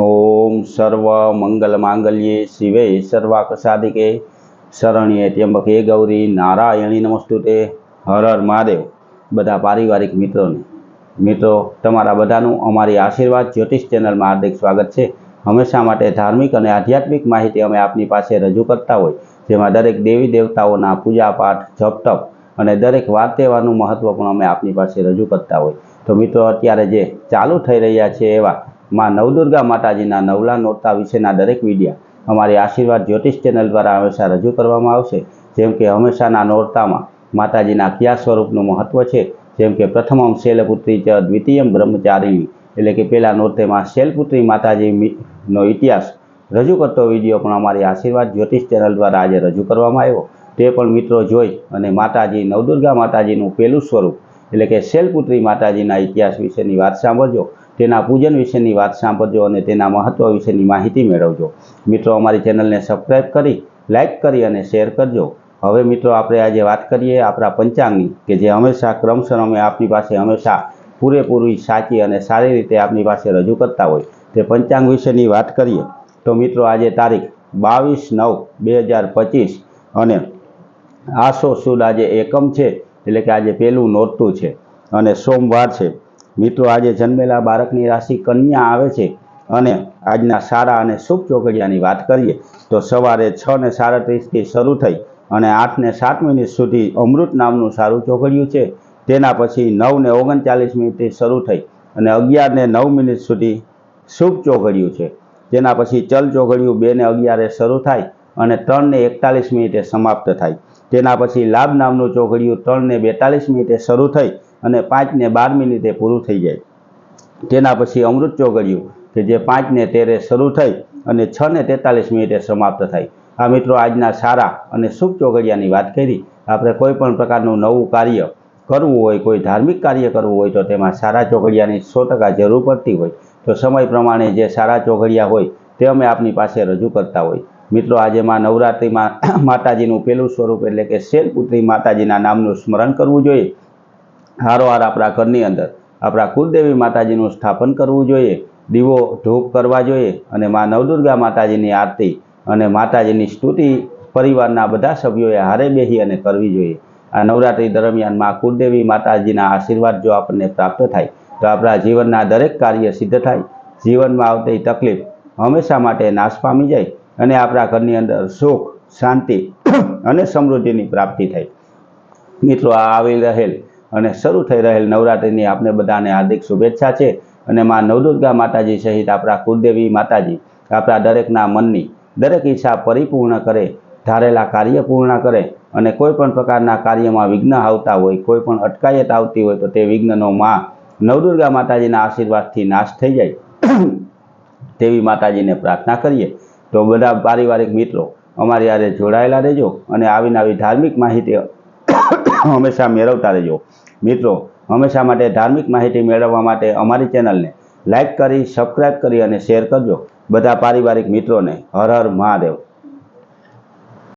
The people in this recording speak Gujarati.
ઓમ સર્વ મંગલ માંગલ્યે શિવે સર્વાક સાધિકે શરણ્યે ત્ર્યંબકે ગૌરી નારાયણી નમસ્તુતે. હર હર મહાદેવ. બધા પારિવારિક મિત્રોને. મિત્રો, તમારા બધાનું અમારી આશીર્વાદ જ્યોતિષ ચેનલમાં હાર્દિક સ્વાગત છે. હંમેશા માટે ધાર્મિક અને આધ્યાત્મિક માહિતી અમે આપની પાસે રજૂ કરતા હોય, જેમાં દરેક દેવી દેવતાઓના પૂજાપાઠ જપટપ જપ અને દરેક વાર તહેવારનું મહત્ત્વ પણ અમે આપની પાસે રજૂ કરતા હોય. તો મિત્રો, અત્યારે જે ચાલુ થઈ રહ્યા છે એવા માં નવદુર્ગા માતાજીના નવલા નોરતા વિશેના દરેક વિડીયા અમારી આશીર્વાદ જ્યોતિષ ચેનલ દ્વારા હંમેશા રજૂ કરવામાં આવશે. જેમ કે હંમેશાના નોરતામાં માતાજીના કયા સ્વરૂપનું મહત્ત્વ છે? જેમ કે પ્રથમમ શૈલપુત્રી ચ દ્વિતીયમ બ્રહ્મચારીણી એટલે કે પહેલાં નોરતેમાં શૈલપુત્રી માતાજીનો ઇતિહાસ રજૂ કરતો વીડિયો પણ અમારી આશીર્વાદ જ્યોતિષ ચેનલ દ્વારા આજે રજૂ કરવામાં આવ્યો. તે પણ મિત્રો જોઈ અને માતાજી, નવદુર્ગા માતાજીનું પહેલું સ્વરૂપ એટલે કે શૈલપુત્રી માતાજીના ઇતિહાસ વિશેની વાત સાંભળજો. તેના પૂજન વિશેની વાત સાંભળજો અને તેના મહત્ત્વ વિશેની માહિતી મેળવજો. મિત્રો, અમારી ચેનલને સબસ્ક્રાઈબ કરી, લાઇક કરી અને શેર કરજો. હવે મિત્રો, આપણે આજે વાત કરીએ આપણા પંચાંગની કે જે હંમેશા ક્રમશઃ અમે આપની પાસે હંમેશા પૂરેપૂરી સાચી અને સારી રીતે આપની પાસે રજૂ કરતા હોય. તે પંચાંગ વિશેની વાત કરીએ તો મિત્રો, આજે તારીખ બાવીસ નવ બે હજાર પચીસ અને આસો સુદ આજે એકમ છે. એટલે કે આજે પહેલું નોરતું છે અને સોમવાર છે. મિત્રો, આજે જન્મેલા બાળકની રાશિ કન્યા આવે છે અને આજના સારા અને શુભ ચોઘડિયાની વાત કરીએ તો સવારે છ ને સાડત્રીસથી શરૂ થઈ અને આઠ ને સાત મિનિટ સુધી અમૃત નામનું સારું ચોઘડિયું છે. તેના પછી નવ ને ઓગણચાલીસ મિનિટથી શરૂ થઈ અને અગિયાર ને નવ મિનિટ સુધી શુભ ચોઘડિયું છે. તેના પછી ચલ ચોઘડિયું બે ને અગિયારે શરૂ થાય અને ત્રણ ને એકતાલીસ મિનિટે સમાપ્ત થાય. તેના પછી લાભ નામનું ચોઘડિયું ત્રણ ને બેતાલીસ મિનિટે શરૂ થઈ અને પાંચ ને બાર મિનિટે પૂરું થઈ જાય. તેના પછી અમૃત ચોઘડિયું, કે જે પાંચ ને તેરે શરૂ થઈ અને છ ને તેતાલીસ મિનિટે સમાપ્ત થાય. આ મિત્રો આજના સારા અને શુભ ચોઘડિયાની વાત કરી. આપણે કોઈ પણ પ્રકારનું નવું કાર્ય કરવું હોય, કોઈ ધાર્મિક કાર્ય કરવું હોય, તો તેમાં સારા ચોઘડિયાની સો ટકા જરૂર પડતી હોય. તો સમય પ્રમાણે જે સારા ચોઘડિયા હોય, તે અમે આપની પાસે રજૂ કરતા હોય. મિત્રો, આજે માં નવરાત્રિમાં માતાજીનું પહેલું સ્વરૂપ એટલે કે શૈલપુત્રી માતાજીના નામનું સ્મરણ કરવું જોઈએ. હારોહાર આપણા ઘરની અંદર. આપણા કુલદેવી માતાજીનું સ્થાપન કરવું જોઈએ. દીવો, ધૂપ કરવા જોઈએ અને માં નવદુર્ગા માતાજીની આરતી અને માતાજીની સ્તુતિ પરિવારના બધા સભ્યોએ હારે બેહી અને કરવી જોઈએ. આ નવરાત્રિ દરમિયાનમાં કુલદેવી માતાજીના આશીર્વાદ જો આપણને પ્રાપ્ત થાય, તો આપણા જીવનના દરેક કાર્ય સિદ્ધ થાય. જીવનમાં આવતી તકલીફ હંમેશા માટે નાશ પામી જાય. અને આપણા ઘરની અંદર સુખ, શાંતિ અને સમૃદ્ધિની પ્રાપ્તિ થાય. મિત્રો, આ આવી રહેલ અને શરૂ થઈ રહેલ નવરાત્રિની આપણે બધાને હાર્દિક શુભેચ્છા છે અને માં નવદુર્ગા માતાજી સહિત આપણા કુલદેવી માતાજી, આપણા દરેકના મનની દરેક ઈચ્છા પરિપૂર્ણ કરે, ધારેલા કાર્ય પૂર્ણ કરે અને કોઈ પણ પ્રકારના કાર્યમાં વિઘ્ન આવતા હોય, કોઈ પણ અટકાયત આવતી હોય તો તે વિઘ્નનો માં નવદુર્ગા માતાજીના આશીર્વાદથી નાશ થઈ જાય. તેવી માતાજીને પ્રાર્થના કરીએ. તો બધા પારિવારિક મિત્રો અમારી યારે જોડાયેલા રહેજો અને આવીને આવી ધાર્મિક માહિતી હંમેશા મેળવતા રહેજો. મિત્રો, હંમેશા માટે ધાર્મિક માહિતી મેળવવા માટે અમારી ચેનલને લાઇક કરી સબસ્ક્રાઈબ કરી અને શેર કરજો. બધા પારિવારિક મિત્રોને હર હર મહાદેવ.